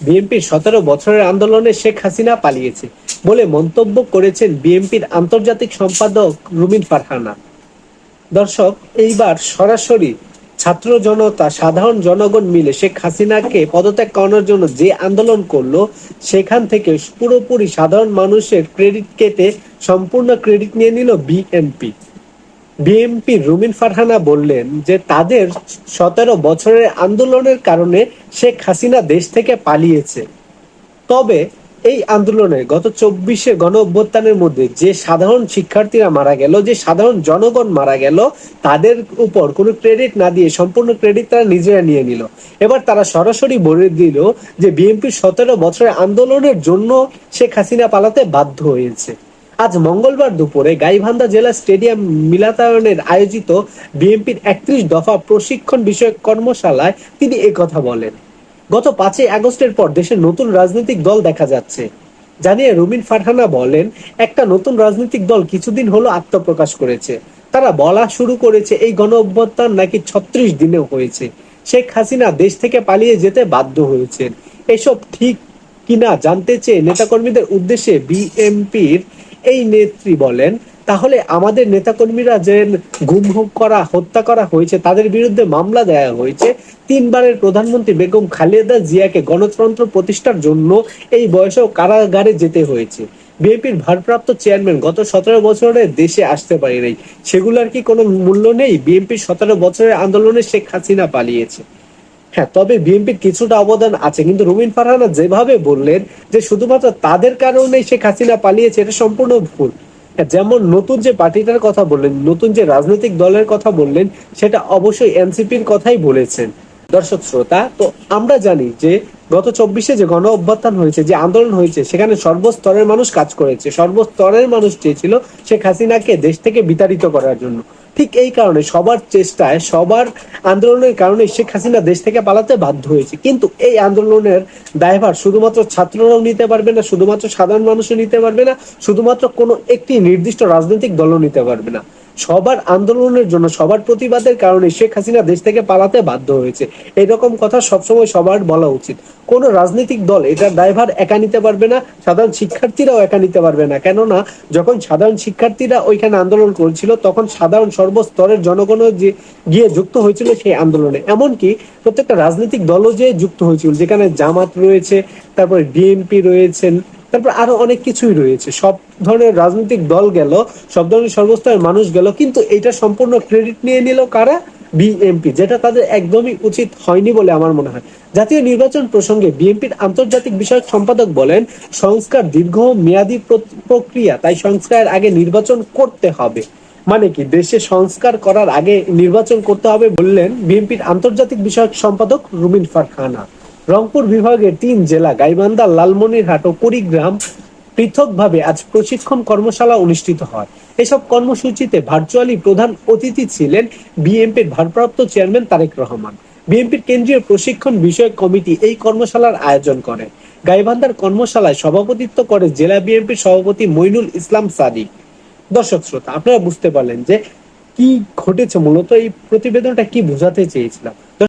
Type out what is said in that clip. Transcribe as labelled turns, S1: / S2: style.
S1: বিএনপির সতেরো বছরের আন্দোলনে শেখ হাসিনা পালিয়েছে বলে মন্তব্য করেছেন বিএনপির আন্তর্জাতিক সম্পাদক রুমিন ফারহানা। দর্শক, এইবার সরাসরি ছাত্র জনতা, সাধারণ জনগণ মিলে শেখ হাসিনাকে পদত্যাগ করানোর জন্য যে আন্দোলন করল, সেখান থেকে পুরোপুরি সাধারণ মানুষের ক্রেডিট কেটে সম্পূর্ণ ক্রেডিট নিয়ে নিল বিএনপি। বিএনপি রুমিন ফারহানা বললেন যে তাদের সতেরো বছরের আন্দোলনের কারণে শেখ হাসিনা দেশ থেকে পালিয়েছে। তবে এই আন্দোলনে গত চব্বিশে গণ অভ্যুত্থানের মধ্যে যে সাধারণ শিক্ষার্থীরা মারা গেল, যে সাধারণ জনগণ মারা গেল, তাদের উপর কোনো ক্রেডিট না দিয়ে, সম্পূর্ণ ক্রেডিট তারা নিজেরা নিয়ে নিল। এবার তারা সরাসরি বলে দিল যে বিএনপির সতেরো বছরের আন্দোলনের জন্য শেখ হাসিনা পালাতে বাধ্য হয়েছে। আজ মঙ্গলবার দুপুরে গাইবান্ধা জেলা স্টেডিয়াম মিলাতায়নের আয়োজিত বিএনপির একত্রিশ দফা প্রশিক্ষণ বিষয়ক কর্মশালায় তিনি কথা বলেন। গত পাঁচই আগস্টের পর দেশের নতুন রাজনৈতিক দল দেখা যাচ্ছে। জানিয়ে রুমিন ফারহানা বলেন, একটা নতুন রাজনৈতিক দল কিছুদিন হলো আত্মপ্রকাশ করেছে। তারা বলা শুরু করেছে এই গণ অভ্যুত্থান নাকি ছত্রিশ দিনেও হয়েছে। শেখ হাসিনা দেশ থেকে পালিয়ে যেতে বাধ্য হয়েছেন। এসব ঠিক কিনা জানতে চেয়ে নেতাকর্মীদের উদ্দেশ্যে বিএমপির এই নেত্রী বলেন, তাহলে আমাদের নেতাকর্মীরা যে গুম করা, হত্যা করা হয়েছে, তাদের বিরুদ্ধে মামলা দেয়া হয়েছে। তিনবারের প্রধানমন্ত্রী বেগম খালেদা জিয়াকে গণতন্ত্র প্রতিষ্ঠার জন্য এই বয়সেও কারাগারে যেতে হয়েছে। বিএনপির ভারপ্রাপ্ত চেয়ারম্যান গত সতেরো বছরে দেশে আসতে পারে নাই সেগুলোর কি কোনো মূল্য নেই? বিএনপির সতেরো বছরের আন্দোলনে শেখ হাসিনা পালিয়েছে। হ্যাঁ তবে বিএনপির কিছুটা অবদান আছে। কিন্তু রুমিন ফারহানা যেভাবে বললেন যে শুধুমাত্র তাদের কারণেই শেখ হাসিনা পালিয়েছে এটা সম্পূর্ণ ভুল। হ্যাঁ, যেমন নতুন যে পার্টিটার কথা বললেন নতুন যে রাজনৈতিক দলের কথা বললেন সেটা অবশ্যই এনসিপির কথাই বলেছেন। দর্শক শ্রোতা তো আমরা জানি যে গত চব্বিশে যে গণ অভ্যুত্থান হয়েছে যে আন্দোলন হয়েছে সেখানে সর্বস্তরের মানুষ কাজ করেছে। সর্বস্তরের মানুষ চেয়েছিল শেখ হাসিনাকে দেশ থেকে বিতাড়িত করার জন্য। ঠিক এই কারণে সবার চেষ্টায়, সবার আন্দোলনের কারণে শেখ হাসিনা দেশ থেকে পালাতে বাধ্য হয়েছে। কিন্তু এই আন্দোলনের দায়ভার শুধুমাত্র ছাত্ররাও নিতে পারবে না, শুধুমাত্র সাধারণ মানুষও নিতে পারবে না, শুধুমাত্র কোনো একটি নির্দিষ্ট রাজনৈতিক দলও নিতে পারবে না। সবার আন্দোলনের জন্য, সবার প্রতিবাদের কারণে শেখ হাসিনা দেশ থেকে পালাতে বাধ্য হয়েছে। এরকম কথা সবসময় সবার বলা উচিত। কোন রাজনৈতিক দল এটার দায়ভার একা নিতে পারবে না, সাধারণ শিক্ষার্থীরাও একা নিতে পারবে না। কেননা, যখন সাধারণ শিক্ষার্থীরা ওইখানে আন্দোলন করেছিল, তখন সাধারণ সর্বস্তরের জনগণও যে গিয়ে যুক্ত হয়েছিল সেই আন্দোলনে। এমনকি প্রত্যেকটা রাজনৈতিক দলও যে যুক্ত হয়েছিল, যেখানে জামাত রয়েছে, তারপরে বিএনপি রয়েছেন তারপর আরও অনেক কিছুই রয়েছে। সব ধরনের রাজনৈতিক দল গেল, সব ধরনের সর্বস্তরের মানুষ গেল, কিন্তু এটা সম্পূর্ণ ক্রেডিট নিয়ে নিল কারা? বিএমপি যেটা তাদের একদমই উচিত হয়নি বলে আমার মনে হয়। জাতীয় নির্বাচন প্রসঙ্গে বিএনপির আন্তর্জাতিক বিষয়ক সম্পাদক বলেন, সংস্কার দীর্ঘ মেয়াদী প্র- প্রক্রিয়া, তাই সংস্কারের আগে নির্বাচন করতে হবে। মানে কি, দেশে সংস্কার করার আগে নির্বাচন করতে হবে বললেন বিএনপির আন্তর্জাতিক বিষয়ক সম্পাদক রুমিন ফারহানা। রংপুর বিভাগের তিন জেলা, গাইবান্ধা, লালমনিরহাট ও কুড়িগ্রাম পৃথকভাবে আজ প্রশিক্ষণ কর্মশালা অনুষ্ঠিত হয়। এসব কর্মসূচিতে ভার্চুয়ালি প্রধান অতিথি ছিলেন বিএনপির ভারপ্রাপ্ত চেয়ারম্যান তারেক রহমান। বিএনপির কেন্দ্রীয় প্রশিক্ষণ বিষয়ক কমিটি এই কর্মশালার আয়োজন করে। গাইবান্ধার কর্মশালায় সভাপতিত্ব করে জেলা বিএনপির সভাপতি মইনুল ইসলাম সাদিক। দর্শক শ্রোতা, আপনারা বুঝতে পারলেন যে কি ঘটেছে, মূলত এই প্রতিবেদনটা কি বোঝাতে চেয়েছিলাম।